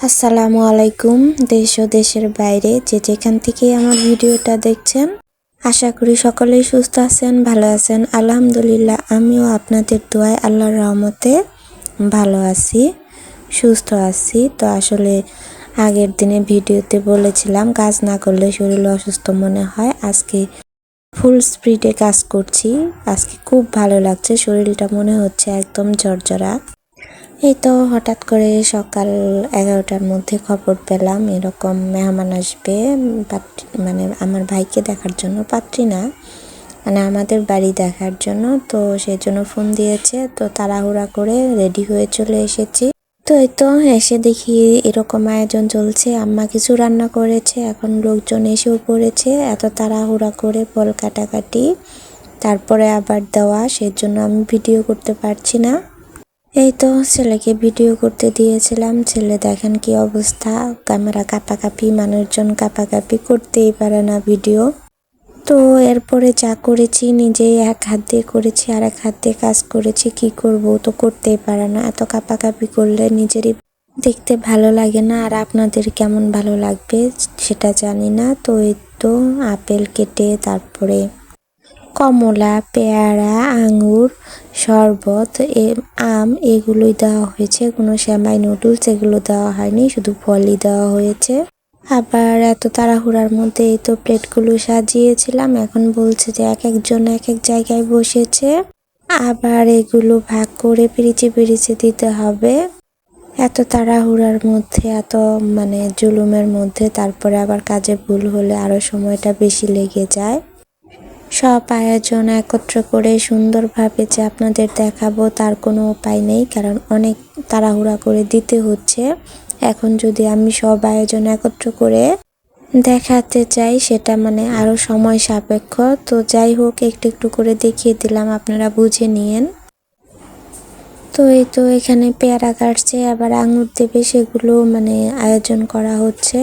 আসসালামু আলাইকুম, দেশ ও দেশের বাইরে যে যেখান থেকে আমার ভিডিওটা দেখছেন, আশা করি সকলেই সুস্থ আছেন, ভালো আছেন। আলহামদুলিল্লাহ, আমিও আপনাদের দোয়ায় আল্লাহর রহমতে ভালো আছি, সুস্থ আছি। তো আসলে আগের দিনে ভিডিওতে বলেছিলাম, কাজ না করলে শরীর অসুস্থ মনে হয়। আজকে ফুল স্পিডে কাজ করছি। আজকে খুব ভালো লাগছে, শরীরটা মনে হচ্ছে একদম ঝরঝরা। এই তো হঠাৎ করে সকাল এগারোটার মধ্যে খবর পেলাম, এরকম মেহমান আসবে পাত্রী মানে আমার ভাইকে দেখার জন্য, পাত্রী না মানে আমাদের বাড়ি দেখার জন্য, তো সেই জন্য ফোন দিয়েছে, তো তাড়াহুড়া করে রেডি হয়ে চলে এসেছি। তো এই তো এসে দেখি এরকম আয়োজন চলছে, আম্মা কিছু রান্না করেছে, এখন লোকজন এসেও পড়েছে, এত তাড়াহুড়া করে ফল কাটাকাটি, তারপরে আবার দেওয়া সেজন্য আমি ভিডিও করতে পারছি না। এই তো ছেলেকে ভিডিও করতে দিয়েছিলাম। ছেলে দেখেন কি অবস্থা। ক্যামেরা কাপাকাপি, মানুষজন কাপাকাপি করতেই পারে না ভিডিও। তো এরপরে যা করেছি, নিজেই এক হাত দিয়ে করেছি আর এক হাত দিয়ে কাজ করেছি। কি করব? তো করতেই পারে না। এত কাপাকাপি করলে নিজেরই দেখতে ভালো লাগে না। আর আপনাদের কেমন ভালো লাগবে, সেটা জানি না। তো এই তো আপেল কেটে তারপরে কমলা, পেয়ারা আঙ্গুর শরবত আম এগুলোই দেওয়া হয়েছে। কোনো শ্যামাই নুডলস এগুলো দেওয়া হয়নি, শুধু ফলই দেওয়া হয়েছে। আবার এত তাড়াহুড়ার মধ্যে এই তো প্লেটগুলো সাজিয়েছিলাম, এখন বলছে যে এক একজন এক এক জায়গায় বসেছে। আবার এগুলো ভাগ করে পিরিচে পিরিচে দিতে হবে। এত তাড়াহুড়ার মধ্যে, এত মানে জুলুমের মধ্যে, তারপরে আবার কাজে ভুল হলে আরও সময়টা বেশি লেগে যায়। সব আয়োজন একত্র করে সুন্দরভাবে যে আপনাদের দেখাবো তার কোনো উপায় নেই, কারণ অনেক তাড়াহুড়া করে দিতে হচ্ছে। এখন যদি আমি সব আয়োজন একত্র করে দেখাতে চাই, সেটা মানে আরও সময় সাপেক্ষ। তো যাই হোক, একটু একটু করে দেখিয়ে দিলাম, আপনারা বুঝে নিয়েন। তো এই তো এখানে পেয়ারা কাটছে, আবার আঙুর দেবে, সেগুলো মানে আয়োজন করা হচ্ছে।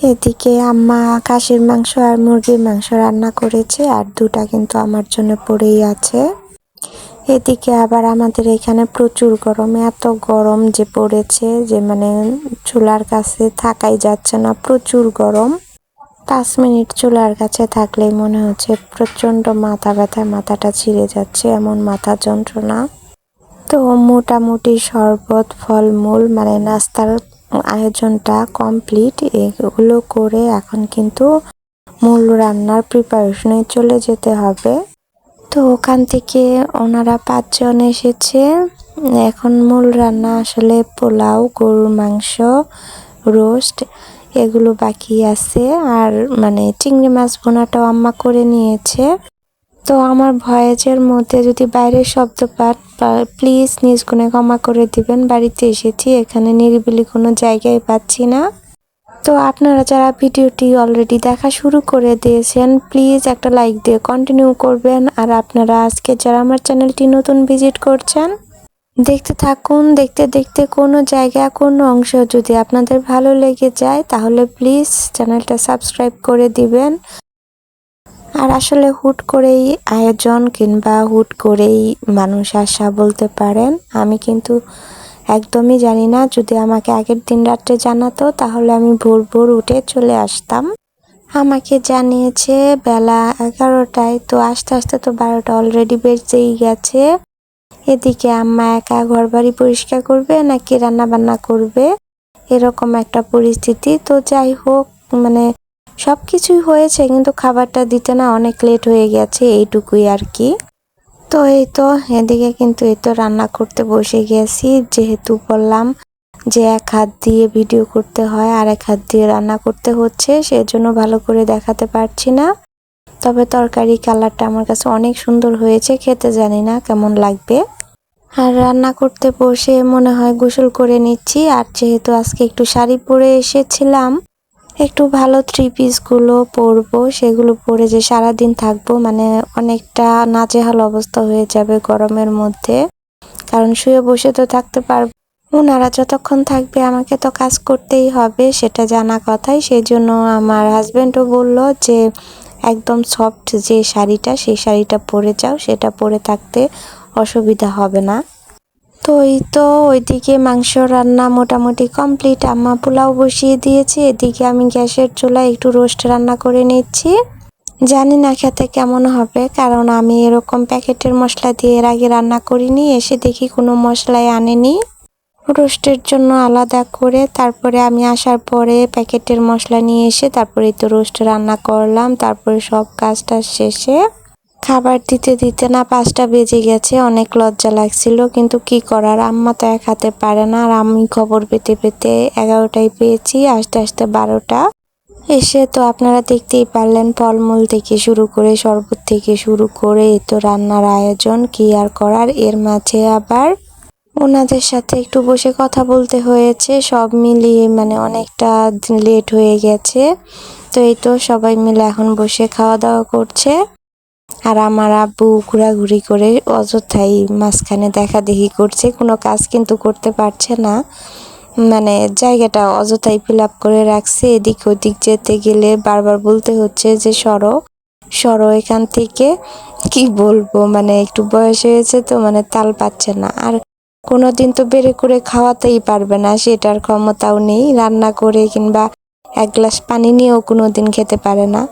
এদিকে আম্মা খাসির মাংস আর মুরগির মাংস রান্না করেছে আর দুটা কিন্তু আমার জন্য পড়েই আছে। এদিকে আবার আমাদের এখানে প্রচুর গরম, এত গরম যে পড়েছে যে মানে চুলার কাছে থাকাই যাচ্ছে না, প্রচুর গরম। পাঁচ মিনিট চুলার কাছে থাকলেই মনে হচ্ছে প্রচণ্ড মাথা ব্যথায়, মাথাটা ছিঁড়ে যাচ্ছে, এমন মাথা যন্ত্রণা। তো মোটামুটি শরবত, ফলমূল মানে নাস্তার আয়োজনটা কমপ্লিট এগুলো করে এখন কিন্তু মূল রান্নার প্রিপারেশনে চলে যেতে হবে। তো ওখান থেকে ওনারা পাঁচজন এসেছে। এখন মূল রান্না আসলে পোলাও, গরুর মাংস, রোস্ট এগুলো বাকি আছে। আর মানে চিংড়ি মাছ বোনাটাও আম্মা করে নিয়েছে। তো আমার ভয়েজের মধ্যে যদি বাইরের শব্দ পাঠ প্লিজ নিজ গুণে ক্ষমা করে দিবেন। বাড়িতে এসেছি, এখানে নিরিবিলি কোনো জায়গায় পাচ্ছি না। তো আপনারা যারা ভিডিওটি অলরেডি দেখা শুরু করে দিয়েছেন প্লিজ একটা লাইক দিয়ে কন্টিনিউ করবেন। আর আপনারা আজকে যারা আমার চ্যানেলটি নতুন ভিজিট করছেন, দেখতে থাকুন। দেখতে দেখতে কোনো জায়গা, কোনো অংশ যদি আপনাদের ভালো লেগে যায়, তাহলে প্লিজ চ্যানেলটা সাবস্ক্রাইব করে দিবেন। আর আসলে হুট করেই আয়োজন কিংবা হুট করেই মানুষ আসা বলতে পারেন, আমি কিন্তু একদমই জানি না। যদি আমাকে আগের দিন রাত্রে জানাতো, তাহলে আমি ভোর ভোর উঠে চলে আসতাম। আমাকে জানিয়েছে বেলা এগারোটায়, তো আস্তে আস্তে তো বারোটা অলরেডি বেজেই গেছে। এদিকে আম্মা একা ঘর বাড়ি পরিষ্কার করবে, নাকি রান্না বান্না করবে? এরকম একটা পরিস্থিতি। তো যাই হোক মানে সব কিছুই হয়েছে, কিন্তু খাবারটা দিতে না অনেক লেট হয়ে গেছে, এইটুকুই আর কি। তো এই তো, এদিকে কিন্তু এই তো রান্না করতে বসে গেছি, যেহেতু বললাম যে এক হাত দিয়ে ভিডিও করতে হয়, আর এক হাত দিয়ে রান্না করতে হচ্ছে, সেজন্য ভালো করে দেখাতে পারছি না। তবে তরকারি কালারটা আমার কাছে অনেক সুন্দর হয়েছে, খেতে জানি না কেমন লাগবে। আর রান্না করতে বসে মনে হয় গোসল করে নিচ্ছি, আর যেহেতু আজকে একটু শাড়ি পরে এসেছিলাম একটু ভালো থ্রি পিসগুলো পরবো, সেগুলো পরে যে সারাদিন থাকব মানে অনেকটা নাজেহাল অবস্থা হয়ে যাবে গরমের মধ্যে। কারণ শুয়ে বসে তো থাকতে পারব। ওনারা যতক্ষণ থাকবে, আমাকে তো কাজ করতেই হবে, সেটা জানা কথাই। সেই জন্য আমার হাজব্যান্ডও বলল যে, একদম সফট যে শাড়িটা, সেই শাড়িটা পরে যাও, সেটা পরে থাকতে অসুবিধা হবে না। তো এই তো ওইদিকে মাংস রান্না মোটামুটি কমপ্লিট। আম্মা পোলাও বসিয়ে দিয়েছে, এদিকে আমি গ্যাসের চুলায় একটু রোস্ট রান্না করে নিচ্ছি। জানি না খেতে কেমন হবে, কারণ আমি এরকম প্যাকেটের মশলা দিয়ে এর আগে রান্না করিনি, এসে দেখি কোনো মশলাই আনেনি। রোস্টের জন্য আলাদা করে তারপরে আমি আসার পরে প্যাকেটের মশলা নিয়ে এসে তারপরে তো রোস্ট রান্না করলাম, তারপরে সব কাজটা শেষে খাবার দিতে দিতে না পাঁচটা বেজে গেছে, অনেক লজ্জা লাগছিল, কিন্তু কি করার? আম্মা তো এক হাতে পারে না, আর আমি খবর পেতে পেতে এগারোটায় পেয়েছি, আস্তে আস্তে বারোটা। এসে তো আপনারা দেখতেই পারলেন, ফলমূল থেকে শুরু করে, শরবত থেকে শুরু করে এই তো রান্নার আয়োজন, কি আর করার? এর মাঝে আবার ওনাদের সাথে একটু বসে কথা বলতে হয়েছে, সব মিলিয়ে মানে অনেকটা লেট হয়ে গেছে। তো এই তো সবাই মিলে এখন বসে খাওয়া দাওয়া করছে। আর আমার আব্বু ঘোরাঘুরি করে অযথাই মাঝখানে দেখা দেখি করছে। কোনো কাজ কিন্তু করতে পারছে না। মানে জায়গাটা অযথাই ফিল আপ করে রাখছে। এদিক ওদিক যেতে গেলে বারবার বলতে হচ্ছে যে, সরো সরো এখান থেকে। কি বলব? মানে একটু বয়স হয়েছে তো মানে তাল পাচ্ছে না। আর কোনোদিন তো বেড়ে করে খাওয়াতেই পারবে না, সেটার ক্ষমতাও নেই। রান্না করে কিংবা এক গ্লাস পানি নিয়েও কোনোদিন খেতে পারে না।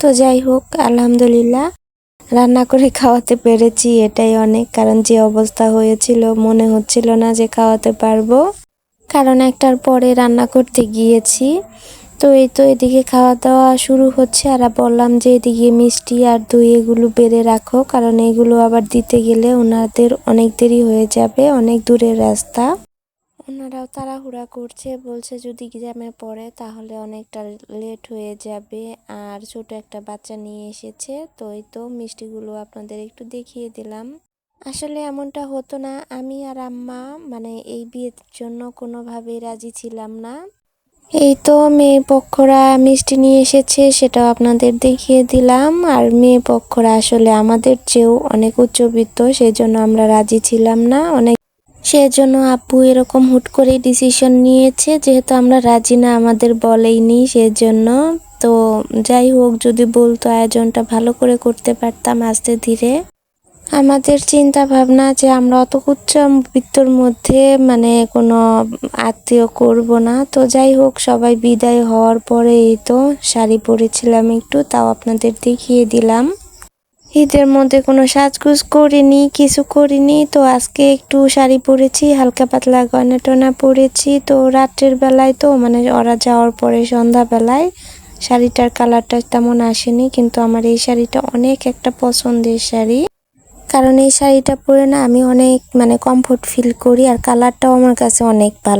তো যাই হোক, আলহামদুলিল্লাহ। রান্না করে খাওয়াতে পেরেছি, এটাই অনেক। কারণ যে অবস্থা হয়েছিল, মনে হচ্ছিল না যে খাওয়াতে পারব। কারণ একটার পরে রান্না করতে গিয়েছি। তো এই তো এদিকে খাওয়া দাওয়া শুরু হচ্ছে। আর বললাম যে এদিকে মিষ্টি আর দই এগুলো বেড়ে রাখো, কারণ এগুলো আবার দিতে গেলে ওনাদের অনেক দেরি হয়ে যাবে, অনেক দূরের রাস্তা। ওনারাও তাড়াহুড়া করছে, বলছে যদি জ্যামে পড়ে তাহলে অনেকটা লেট হয়ে যাবে। আর ছোট একটা বাচ্চা নিয়ে এসেছে তো এই তো মিষ্টিগুলো আপনাদের একটু দেখিয়ে দিলাম। আসলে এমনটা হতো না, আমি আর আম্মা মানে এই বিয়ের জন্য কোনোভাবেই রাজি ছিলাম না। এই তো মেয়ে পক্ষরা মিষ্টি নিয়ে এসেছে, সেটাও আপনাদের দেখিয়ে দিলাম। আর মেয়ে পক্ষরা আসলে আমাদের চেয়েও অনেক উচ্চবিত্ত সেই জন্য আমরা রাজি ছিলাম না। অনেক সেজন্য আপু এরকম হুট করে ডিসিশন নিয়েছে, যেহেতু আমরা রাজি না, আমাদের বলেইনি সেজন্য। তো যাই হোক, যদি বলতো আয়োজনটা ভালো করে করতে পারতাম আস্তে ধীরে। আমাদের চিন্তা ভাবনা যে আমরা অত উচ্চ বৃত্তর মধ্যে মানে কোনো আত্মীয় করব না। তো যাই হোক, সবাই বিদায় হওয়ার পরে এই তো শাড়ি পরেছিলাম একটু, তাও আপনাদের দেখিয়ে দিলাম। ঈদের মধ্যে কোনো সাজগুজ করিনি, কিছু করিনি। তো আজকে একটু শাড়ি পরেছি, হালকা পাতলা গয়না টনা পরেছি। তো রাত্রের বেলায় তো মানে ওরা যাওয়ার পরে সন্ধ্যাবেলায় শাড়িটার কালারটা তেমন আসেনি, কিন্তু আমার এই শাড়িটা অনেক একটা পছন্দের শাড়ি। কারণ এই শাড়িটা পরে না আমি অনেক মানে কমফোর্ট ফিল করি, আর কালারটাও আমার কাছে অনেক ভালো।